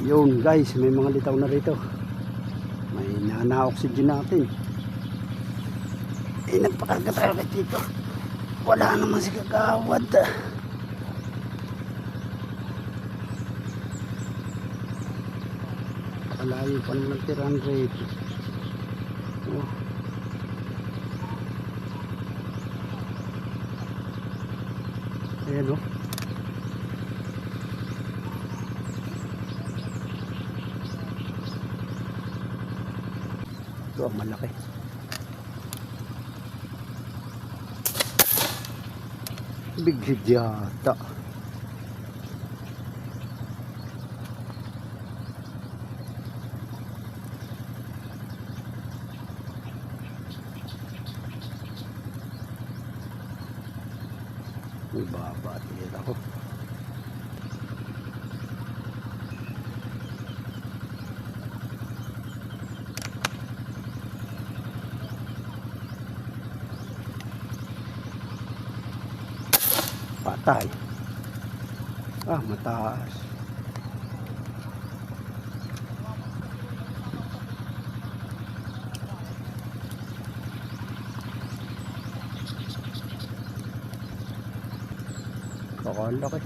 Yun guys, may mga litaw na rito. May nana-oxygen natin. Eh, nagpakarga tayo ulit dito. Wala naman si kagawad. Kalayo pa naman ang tirang rate. Oh. Ayan o. Ito ang malaki. Big hit yata. May Patay. Ah, mataas. Kakalaki.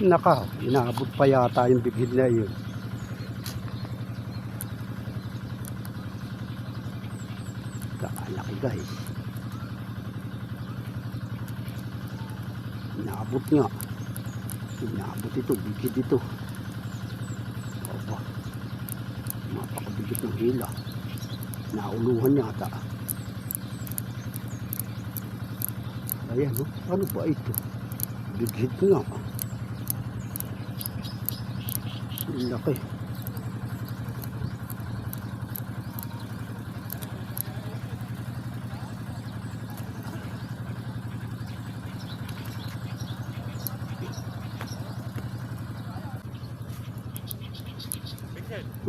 Naka, inaabot pa yata yung bigid na yun. Kakalaki guys. Inaabot nga. Inaabot ito, bigid ito. Aba. Napakabigit ng hila. Nauluhan yata. Ayan, oh. ano ba ito? Bigit nga. Laki.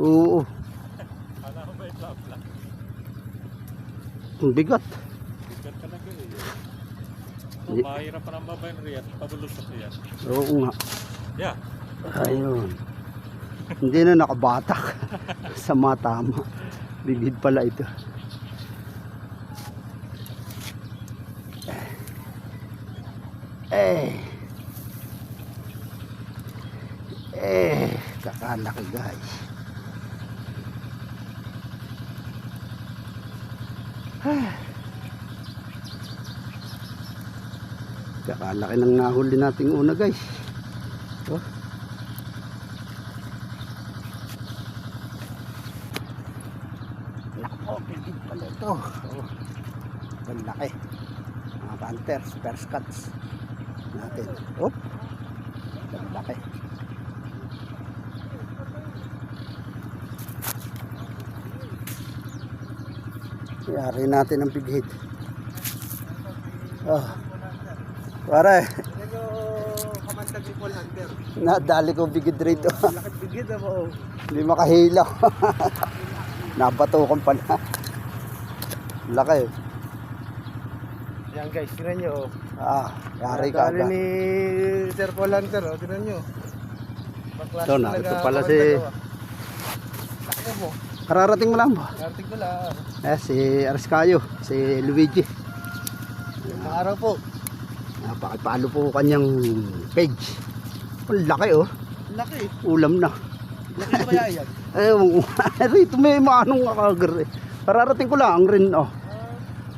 Oo, ko ba yung lapla? ang bigat. Bigat talaga eh. Hindi. Oh, mahirap pa ng babae ng Riyadh. Pabulusok yan. Oo nga. Yeah. Ayun. Hindi na nakabatak sa matama. Bigid pala ito. Eh. Eh, kakalaki guys. Kakalaki ng nahuli nating una guys. Oh. Lako, bigid pala ito. Oh. Laki. Mga panthers, perscats natin. Oh. Laki. Yari natin ang big hit. Oh. Pare, Medyo kamantag ni Paul Hunter. nadali ko bigid rito. Lakit bigid na mo. Hindi makahila. Nabatukan pala. Laki. Yan guys, tinan nyo. oh. Ah, yari ka agad. ni Sir Paul Hunter, oh. tinan nyo. Ito na, ito pala si- oh. Laki mo. Kararating mo lang ba? Kartig ko lang. Eh, si Ariscayo, si Luigi. Araw po. Napakipalo po kanyang page. Ang laki oh. Laki. Ulam na. Laki na kaya yan. Eh, rito may manong akagar eh. Kararating ko lang rin oh.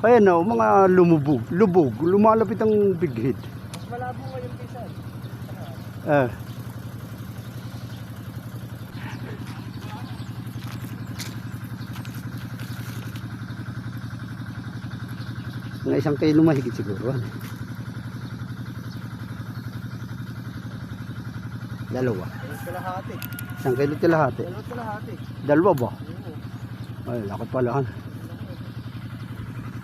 Ayan oh, mga lumubog, lubog, lumalapit ang big head. Mas malabo ngayon kaysa. Eh. Mga isang kilo mahigit siguro. ano. Dalawa. Kalahati. Isang kilo tilahati. Dalawa kalahati. Dalawa ba? Ay, laki pala. han.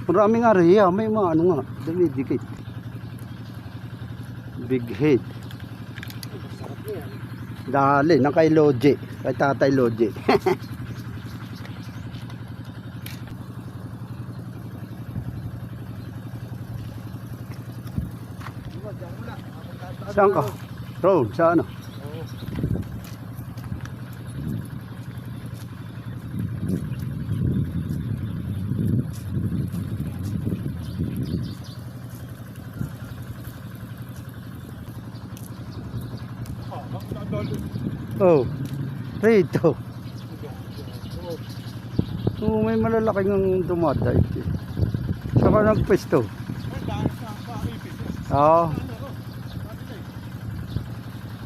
Marami nga may mga ano nga. Dumidikit. Big head. Dali, na kay Loje. Kay Tatay Loje. Diyan mo na. Mapunta- Saan ka? Road, sa ano? Oh. Oh, rito. Oo, may malalaki ng dumadaig. eh. Saka nagpesto. Paipit. Oo. Oh.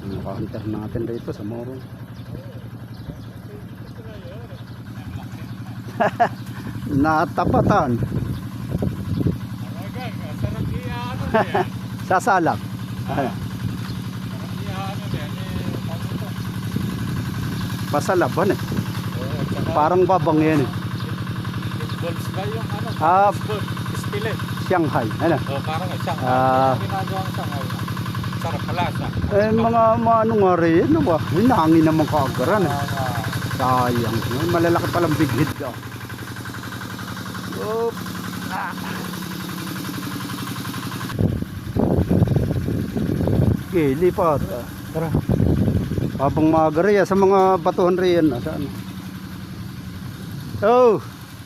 Sabi na. Nakahantar natin rito sa Moro. Natapatan. Sasalak. Pasalaban eh. Parang babang yan eh. Balls ba yung ano? Ah. Shanghai. Ano? Oh, parang isang Ah. ginagawang sangay. Sarap palasa. Eh, mga maano nga rin. Ano ba? Hinangin naman kaagaran eh. Ah, Sayang. May malalaki palang big head ka. Oop. Ah. Okay, lipat. Ah, Tara. Habang maaga ah, sa mga batuhan rin. ah, Saan? Oh,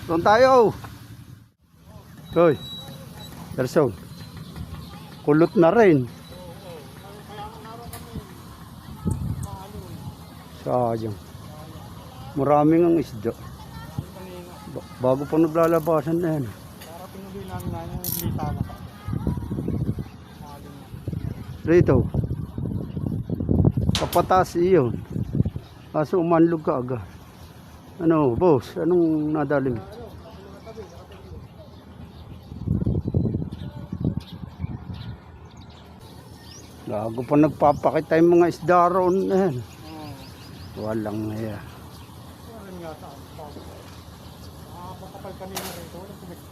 doon tayo. Hoy. Person. Kulot na rin. Sayang. Maraming ang isda. Ba- bago pa naglalabasan na yan. Din lang na yung lita mo pa. Rito. Kapatas iyon. Kaso umanlog ka agad. Ano, boss? Anong nadali mo? Gago pa nagpapakita yung mga isda roon na Walang iya. Ano nga sa ako? Ah, makapal kanina rito. Walang ko rito.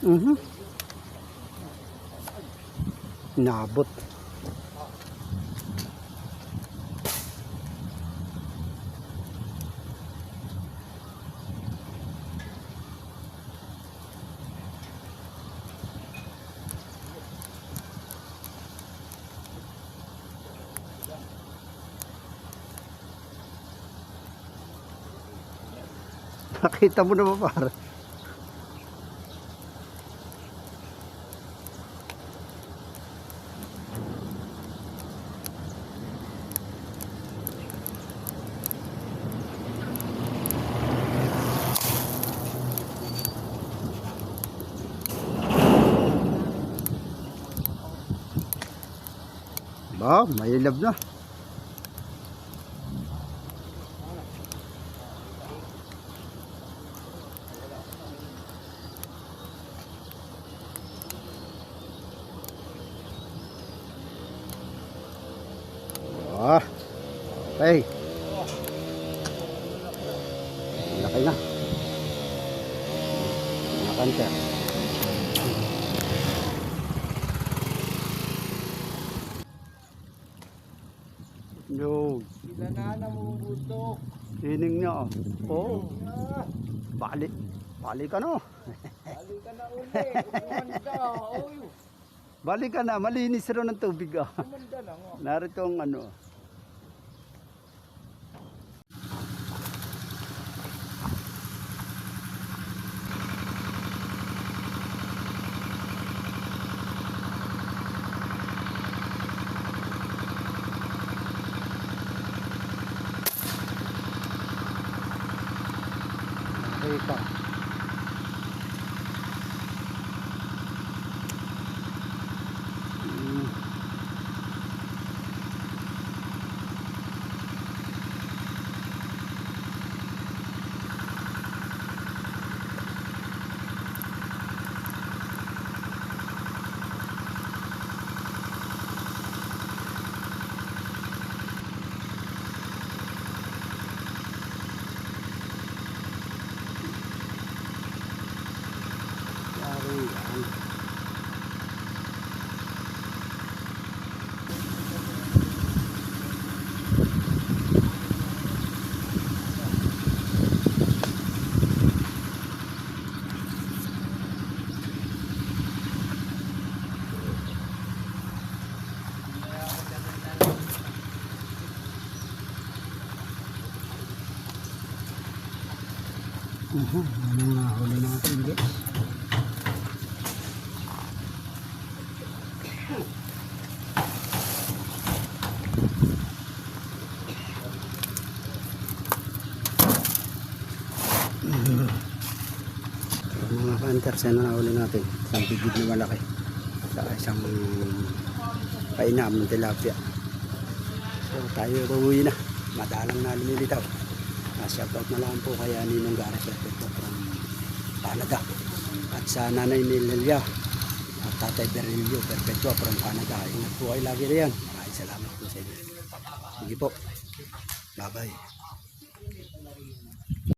Mhm. Nabot. Nakita mo na ba pare? Ba, mailab na. Ah. Okay. Laki na. Nakanta. Sila na namumundok. ining niya. oh. Oo. Bali. Bali ka no. Bali ka na uli. Umanda. Oy. Bali ka na. Malinis rin ng tubig ah. Umanda. Oh. Narito ang ano. Eita. 30% na nahuli natin isang bigid na malaki. Sa isang painam ng tilapia. So tayo uuwi na. Madalang na lumilitaw. Uh, shoutout na lang po kaya Ninong Garis at po from Canada. At sa nanay ni Lilia at tatay Berilio Perpetua from Canada. Ingat po kayo lagi riyan maraming salamat po sa inyo. Sige po. Bye bye